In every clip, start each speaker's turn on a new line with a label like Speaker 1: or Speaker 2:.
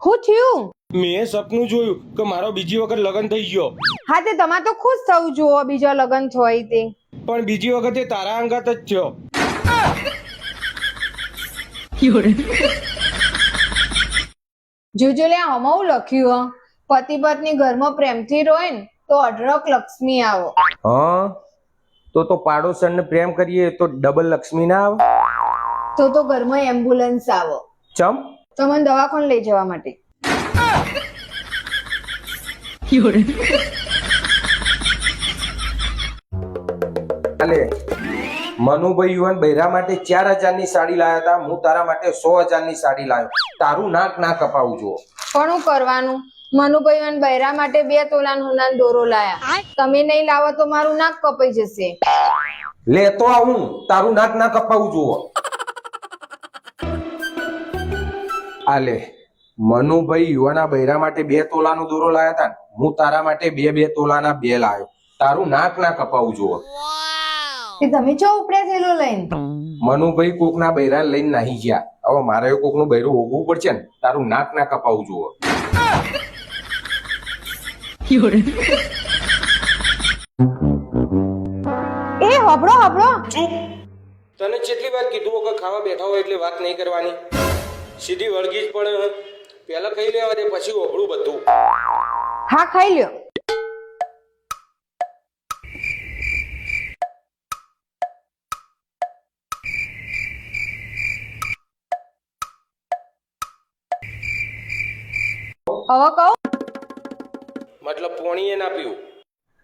Speaker 1: હું થયું?
Speaker 2: મેં સપનું જોયું કે મારો બીજી વખત લગ્ન થઈ ગયો.
Speaker 1: હા તે તમારે તો ખુશ થવું જુઓ બીજો લગ્ન હોય તે.
Speaker 2: પણ બીજી વખતે તારા અંગાત જ થયો.
Speaker 1: જોજો લે આમાં લખ્યું હ? પતિ પત્ની ઘરમાં પ્રેમથી રોય ને તો અઢળક લક્ષ્મી આવો.
Speaker 2: હા? તો તો પાડોશણને પ્રેમ કરીએ તો ડબલ લક્ષ્મી ના આવે?
Speaker 1: તો તો ઘરમાં એમ્બ્યુલન્સ આવો.
Speaker 2: ચમ?
Speaker 1: તમને દવાખાને લઈ જવા માટે.
Speaker 2: અલે મનુભાઈ યુવાન બૈરા માટે ચાર હજારની સાડી લાયા હતા હું તારા માટે સો હજારની સાડી લાવ્યો તારું નાક ના કપાવું જુઓ.
Speaker 1: પણ હું કરવાનું? મનુભાઈ યુવાન બૈરા માટે બે તોલાન હુનાન દોરો લાયા. તમે નહીં લાવો તો મારું નાક કપાઈ જશે.
Speaker 2: લેતો આવું. તારું નાક ના કપાવું જુઓ. આલે. મનુભાઈ યુવાના બૈરા માટે બે તોલાનો દોરો લાયા હતા હું તારા માટે બે બે તોલાના બે લાવ્યો તારું નાક ના કપાવું જુઓ.
Speaker 1: તે તમે ચો ઉપડે થયેલો લઈને?
Speaker 2: મનુભાઈ કોકના બૈરા લઈને નાહી ગયા. હવે મારે કોકનું બૈરું હોગવું પડશે ને તારું નાક ના કપાવું જુઓ.
Speaker 1: એ હબળો હબળો
Speaker 2: તને કેટલી વાર કીધું કે ખાવા બેઠા હોય એટલે વાત નહીં કરવાની. સીધી વળગી જ પણ પહેલા ખાઈ લેવા દે પછી ઓગળું બધું.
Speaker 1: હા ખાઈ લ્યો. હવે કહો?
Speaker 2: મતલબ પોણીએ ના પીવું.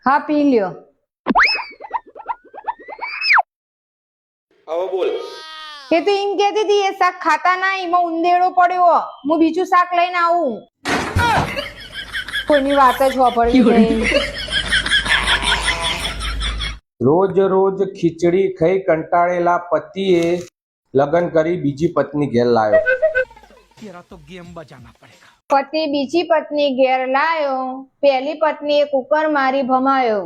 Speaker 1: હા પી લ્યો.
Speaker 2: હવે બોલ.
Speaker 1: એ તો એમ કહેતી હતી એ શાક ખાતા ના એમાં ઉંદેડો પડ્યો. હું બીજું શાક લઈને આવું. કોઈની વાત જ વાપરવી નહીં.
Speaker 2: રોજ રોજ ખીચડી ખાઈ કંટાળેલા પતિએ લગ્ન કરી બીજી પત્ની ઘેર લાવ્યો
Speaker 1: પતિ બીજી પત્ની ઘેર લાયો પહેલી પત્નીએ કુકર મારી ભમાયો.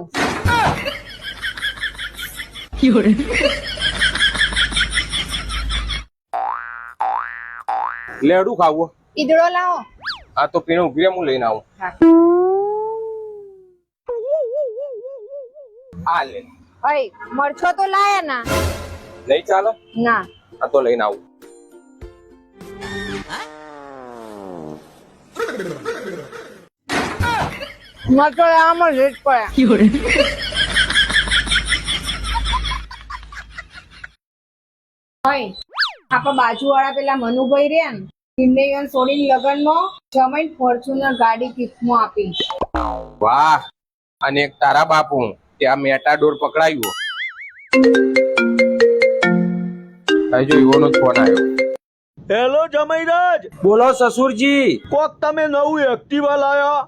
Speaker 2: લેડું ખાવું
Speaker 1: ઈદડો લાવો.
Speaker 2: આ તો પીણું ઊભી હું લઈને આવું. આ લે.
Speaker 1: ઓય મરછો તો લાયા ના.
Speaker 2: નહીં ચાલો?
Speaker 1: ના.
Speaker 2: આ તો લઈને આવું.
Speaker 1: મરચો લાવવામાં લેટ પડ્યા અય આપણા બાજુવાળા પેલા મનુભાઈ રહ્યા ને. ઈવન છોડીને લગ્નમાં જમાઈને ફોર્ચ્યુનર ગાડી ગિફ્ટમાં આપી
Speaker 2: વાહ અને એક તારા બાપુ ત્યાં મેટાડોર પકડાયું જો ઈવોનો ફોન આવ્યો.
Speaker 3: હેલો જમૈરાજ.
Speaker 2: બોલો સસુરજી.
Speaker 3: કોક તમે નવું એક્ટિવા લાયા?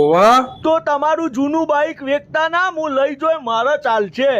Speaker 2: ઓવા
Speaker 3: તો તમારું જૂનું બાઈક વેચતા ના હું લઈ જોઈ મારા ચાલશે.